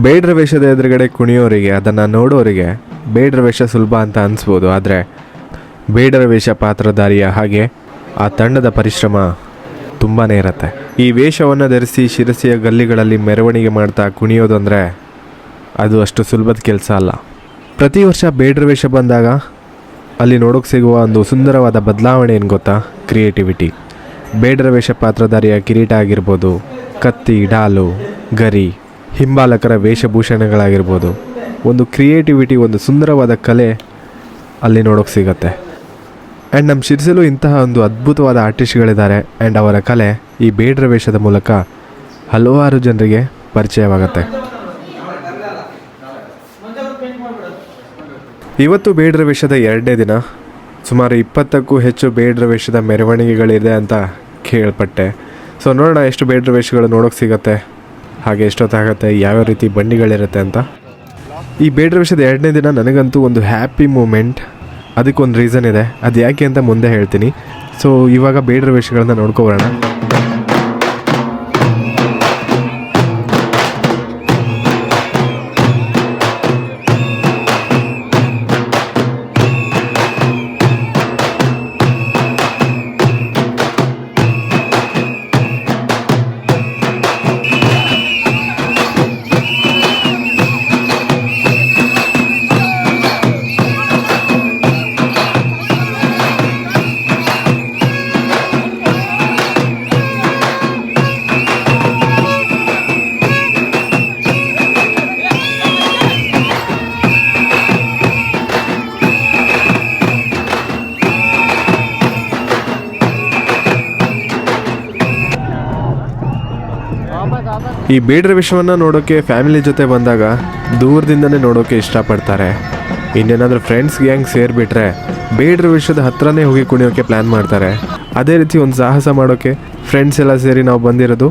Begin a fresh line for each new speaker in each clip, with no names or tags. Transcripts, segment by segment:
ಬೇಡ್ರ ವೇಷದ ಎದುರುಗಡೆ ಕುಣಿಯೋರಿಗೆ, ಅದನ್ನು ನೋಡೋರಿಗೆ ಬೇಡ್ರ ವೇಷ ಸುಲಭ ಅಂತ ಅನಿಸ್ಬೋದು. ಆದರೆ ಬೇಡರ ವೇಷ ಪಾತ್ರಧಾರಿಯ ಹಾಗೆ ಆ ತಂಡದ ಪರಿಶ್ರಮ ತುಂಬಾ ಇರುತ್ತೆ. ಈ ವೇಷವನ್ನು ಧರಿಸಿ ಶಿರಸಿಯ ಗಲ್ಲಿಗಳಲ್ಲಿ ಮೆರವಣಿಗೆ ಮಾಡ್ತಾ ಕುಣಿಯೋದು ಅಂದರೆ ಅದು ಅಷ್ಟು ಸುಲಭದ ಕೆಲಸ ಅಲ್ಲ. ಪ್ರತಿ ವರ್ಷ ಬೇಡ್ರ ವೇಷ ಬಂದಾಗ ಅಲ್ಲಿ ನೋಡೋಕೆ ಸಿಗುವ ಒಂದು ಸುಂದರವಾದ ಬದಲಾವಣೆ ಏನು ಗೊತ್ತಾ? ಕ್ರಿಯೇಟಿವಿಟಿ. ಬೇಡರ ವೇಷ ಪಾತ್ರಧಾರಿಯ ಕಿರೀಟ ಆಗಿರ್ಬೋದು, ಕತ್ತಿ, ಡಾಲು, ಗರಿ ಹಿಂಬಾಲಕರ ವೇಷಭೂಷಣಗಳಾಗಿರ್ಬೋದು. ಒಂದು ಕ್ರಿಯೇಟಿವಿಟಿ, ಒಂದು ಸುಂದರವಾದ ಕಲೆ ಅಲ್ಲಿ ನೋಡೋಕೆ ಸಿಗುತ್ತೆ. ಆ್ಯಂಡ್ ನಮ್ಮ ಶಿರ್ಸಲು ಇಂತಹ ಒಂದು ಅದ್ಭುತವಾದ ಆರ್ಟಿಸ್ಟ್ಗಳಿದ್ದಾರೆ. ಆ್ಯಂಡ್ ಅವರ ಕಲೆ ಈ ಬೇಡ್ರ ವೇಷದ ಮೂಲಕ ಹಲವಾರು ಜನರಿಗೆ ಪರಿಚಯವಾಗುತ್ತೆ. ಇವತ್ತು ಬೇಡ್ರ ವೇಷದ ಎರಡನೇ ದಿನ. ಸುಮಾರು ಇಪ್ಪತ್ತಕ್ಕೂ ಹೆಚ್ಚು ಬೇಡ್ರ ವೇಷದ ಮೆರವಣಿಗೆಗಳಿದೆ ಅಂತ ಕೇಳ್ಪಟ್ಟೆ. ಸೊ ನೋಡೋಣ ಎಷ್ಟು ಬೇಡ್ರ ವೇಷಗಳು ನೋಡೋಕೆ ಸಿಗತ್ತೆ. ಹಾಗೆ ಎಷ್ಟೊತ್ತಾಗತ್ತೆ, ಯಾವ್ಯಾವ ರೀತಿ ಬಂಡಿಗಳಿರುತ್ತೆ ಅಂತ. ಈ ಬೇಡ್ರ ವಿಷಯದ ಎರಡನೇ ದಿನ ನನಗಂತೂ ಒಂದು ಹ್ಯಾಪಿ ಮೂಮೆಂಟ್ ಅದಕ್ಕೊಂದು ರೀಸನ್ ಇದೆ. ಅದು ಯಾಕೆ ಅಂತ ಮುಂದೆ ಹೇಳ್ತೀನಿ. ಸೊ ಇವಾಗ ಬೇಡ್ರ ವಿಷಯಗಳನ್ನ ನೋಡ್ಕೊಬರೋಣ. ಈ ಬೇಡ್ರ ವಿಷಯವನ್ನು ನೋಡೋಕ್ಕೆ ಫ್ಯಾಮಿಲಿ ಜೊತೆ ಬಂದಾಗ ದೂರದಿಂದನೇ ನೋಡೋಕ್ಕೆ ಇಷ್ಟಪಡ್ತಾರೆ. ಇನ್ನೇನಾದರೂ ಫ್ರೆಂಡ್ಸ್ ಗ್ಯಾಂಗ್ ಸೇರಿಬಿಟ್ರೆ ಬೇಡ್ರ ವಿಷಯದ ಹತ್ರನೇ ಹೋಗಿ ಕುಣಿಯೋಕ್ಕೆ ಪ್ಲ್ಯಾನ್ ಮಾಡ್ತಾರೆ. ಅದೇ ರೀತಿ ಒಂದು ಸಾಹಸ ಮಾಡೋಕ್ಕೆ ಫ್ರೆಂಡ್ಸ್ ಎಲ್ಲ ಸೇರಿ ನಾವು ಬಂದಿರೋದು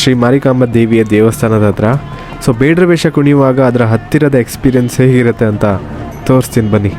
ಶ್ರೀ ಮಾರಿಕಾಂಬ ದೇವಿಯ ದೇವಸ್ಥಾನದ ಹತ್ರ. ಸೊ ಬೇಡ್ರ ವೇಷ ಕುಣಿಯುವಾಗ ಅದರ ಹತ್ತಿರದ ಎಕ್ಸ್ಪೀರಿಯನ್ಸ್ ಹೇಗಿರುತ್ತೆ ಅಂತ ತೋರಿಸ್ತೀನಿ ಬನ್ನಿ.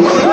sense.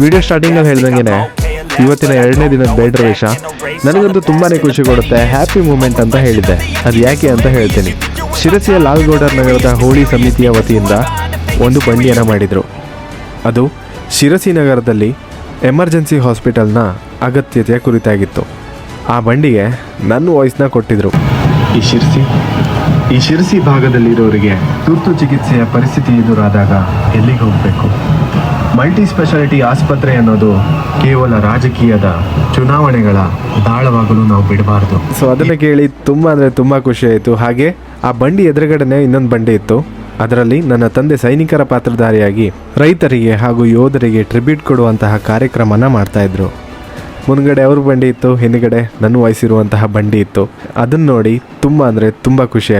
ವಿಡಿಯೋ ಸ್ಟಾರ್ಟಿಂಗ್ ಸ್ಟಾರ್ಟಿಂಗಲ್ಲಿ ಹೇಳ್ದಂಗೆ ಇವತ್ತಿನ ಎರಡನೇ ದಿನ ಬೇಡ ವೇಷ ನನಗಂತೂ ತುಂಬಾ ಖುಷಿ ಕೊಡುತ್ತೆ ಹ್ಯಾಪಿ ಮೂಮೆಂಟ್ ಅಂತ ಹೇಳಿದ್ದೆ. ಅದು ಯಾಕೆ ಅಂತ ಹೇಳ್ತೀನಿ. ಶಿರಸಿಯ ಲಾಲ್ಗೌಡರ್ ನಗರದ ಹೋಳಿ ಸಮಿತಿಯ ವತಿಯಿಂದ ಒಂದು ಬಂಡಿಯನ್ನು ಮಾಡಿದರು. ಅದು ಶಿರಸಿ ನಗರದಲ್ಲಿ ಎಮರ್ಜೆನ್ಸಿ ಹಾಸ್ಪಿಟಲ್ನ ಅಗತ್ಯತೆಯ ಕುರಿತಾಗಿತ್ತು. ಆ ಬಂಡಿಗೆ ನನ್ನ ವಾಯ್ಸ್ನ ಕೊಟ್ಟಿದ್ರು. ಈ ಶಿರಸಿ ಈ ಶಿರಸಿ ಭಾಗದಲ್ಲಿರೋರಿಗೆ ತುರ್ತು ಚಿಕಿತ್ಸೆಯ ಪರಿಸ್ಥಿತಿ ಎದುರಾದಾಗ ಎಲ್ಲಿಗೆ ಹೋಗಬೇಕು? ಮಲ್ಟಿ ಸ್ಪೆಷಾಲಿಟಿ ಆಸ್ಪತ್ರೆ ಅನ್ನೋದು ಕೇವಲ ರಾಜಕೀಯದ ಚುನಾವಣೆಗಳ ದಾಳವಾಗಲು ನಾವು ಬಿಡಬಾರ್ದು. ಸೊ ಅದನ್ನು ಕೇಳಿ ತುಂಬ ಅಂದರೆ ತುಂಬ ಖುಷಿ ಆಯಿತು. ಹಾಗೆ ಆ ಬಂಡಿ ಎದುರುಗಡೆನೆ ಇನ್ನೊಂದು ಬಂಡಿ ಇತ್ತು. ಅದರಲ್ಲಿ ನನ್ನ ತಂದೆ ಸೈನಿಕರ ಪಾತ್ರಧಾರಿಯಾಗಿ ರೈತರಿಗೆ ಹಾಗೂ ಯೋಧರಿಗೆ ಟ್ರಿಬ್ಯೂಟ್ ಕೊಡುವಂತಹ ಕಾರ್ಯಕ್ರಮನ ಮಾಡ್ತಾ ಇದ್ರು. ಮುಂದ್ಗಡೆ ಅವ್ರ ಬಂಡಿ ಇತ್ತು, ಹಿಂದ್ಗಡೆ ನನ್ನ ವಯಸ್ಸಿರುವಂತಹ ಬಂಡಿ ಇತ್ತು. ಅದನ್ನು ನೋಡಿ ತುಂಬ ಅಂದರೆ ತುಂಬ ಖುಷಿ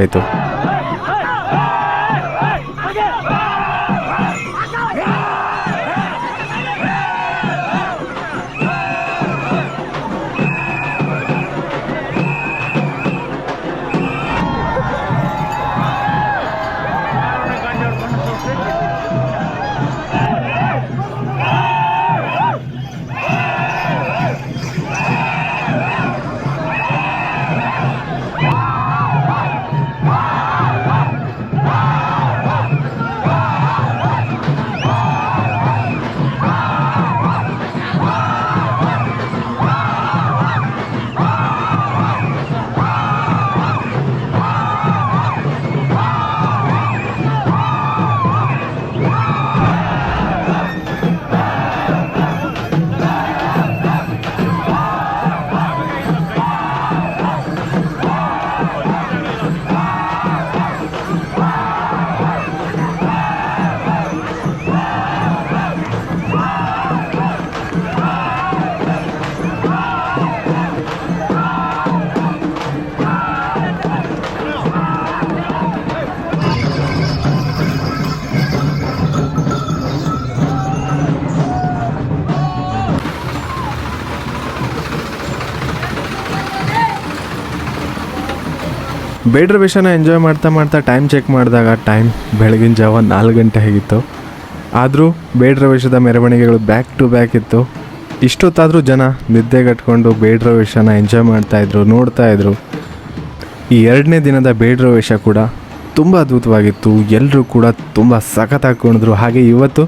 ಬೇಡ್ರ ವಿಷಯನ ಎಂಜಾಯ್ ಮಾಡ್ತಾ ಮಾಡ್ತಾ ಟೈಮ್ ಚೆಕ್ ಮಾಡಿದಾಗ ಟೈಮ್ ಬೆಳಗಿನ ಜಾವ ನಾಲ್ಕು ಗಂಟೆ ಆಗಿತ್ತು. ಆದರೂ ಬೇಡ್ರ ವಿಷಯದ ಮೆರವಣಿಗೆಗಳು ಬ್ಯಾಕ್ ಟು ಬ್ಯಾಕ್ ಇತ್ತು. ಇಷ್ಟೊತ್ತಾದರೂ ಜನ ನಿದ್ದೆಗಟ್ಕೊಂಡು ಬೇಡ್ರ ವೇಷನ ಎಂಜಾಯ್ ಮಾಡ್ತಾಯಿದ್ರು ನೋಡ್ತಾಯಿದ್ರು ಈ ಎರಡನೇ ದಿನದ ಬೇಡ್ರ ವೇಷ ಕೂಡ ತುಂಬ ಅದ್ಭುತವಾಗಿತ್ತು. ಎಲ್ಲರೂ ಕೂಡ ತುಂಬ ಸಖತ್ತಾಗಿ ಕುಣಿದ್ರು. ಹಾಗೆ ಇವತ್ತು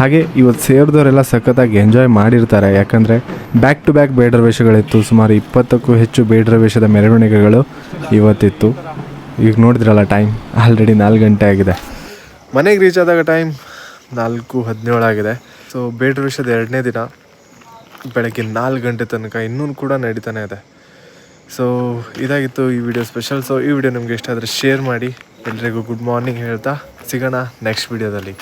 ಹಾಗೆ ಇವತ್ತು ಸೇರಿದವರೆಲ್ಲ ಸಖತ್ತಾಗಿ ಎಂಜಾಯ್ ಮಾಡಿರ್ತಾರೆ. ಯಾಕಂದರೆ ಬ್ಯಾಕ್ ಟು ಬ್ಯಾಕ್ ಬೇಡ್ರ ವೇಷಗಳಿತ್ತು ಸುಮಾರು ಇಪ್ಪತ್ತಕ್ಕೂ ಹೆಚ್ಚು ಬೇಡ್ರ ವೇಷದ ಮೆರವಣಿಗೆಗಳು ಇವತ್ತಿತ್ತು. ಈಗ ನೋಡಿದ್ರಲ್ಲ ಟೈಮ್ ಆಲ್ರೆಡಿ ನಾಲ್ಕು ಗಂಟೆ ಆಗಿದೆ. ಮನೆಗೆ ರೀಚ್ ಆದಾಗ ಟೈಮ್ ನಾಲ್ಕು ಹದಿನೇಳು ಆಗಿದೆ. ಸೊ ಬೇಡ್ರ ವೇಷದ ಎರಡನೇ ದಿನ ಬೆಳಗ್ಗೆ ನಾಲ್ಕು ಗಂಟೆ ತನಕ ಇನ್ನೂ ಕೂಡ ನಡೀತಾನೆ ಇದೆ. ಸೊ ಇದಾಗಿತ್ತು ಈ ವಿಡಿಯೋ ಸ್ಪೆಷಲ್ ಸೊ ಈ ವಿಡಿಯೋ ನಿಮಗೆ ಇಷ್ಟ ಆದರೆ ಶೇರ್ ಮಾಡಿ. ಎಲ್ರಿಗೂ ಗುಡ್ ಮಾರ್ನಿಂಗ್ ಹೇಳ್ತಾ ಸಿಗೋಣ ನೆಕ್ಸ್ಟ್ ವಿಡಿಯೋದಲ್ಲಿ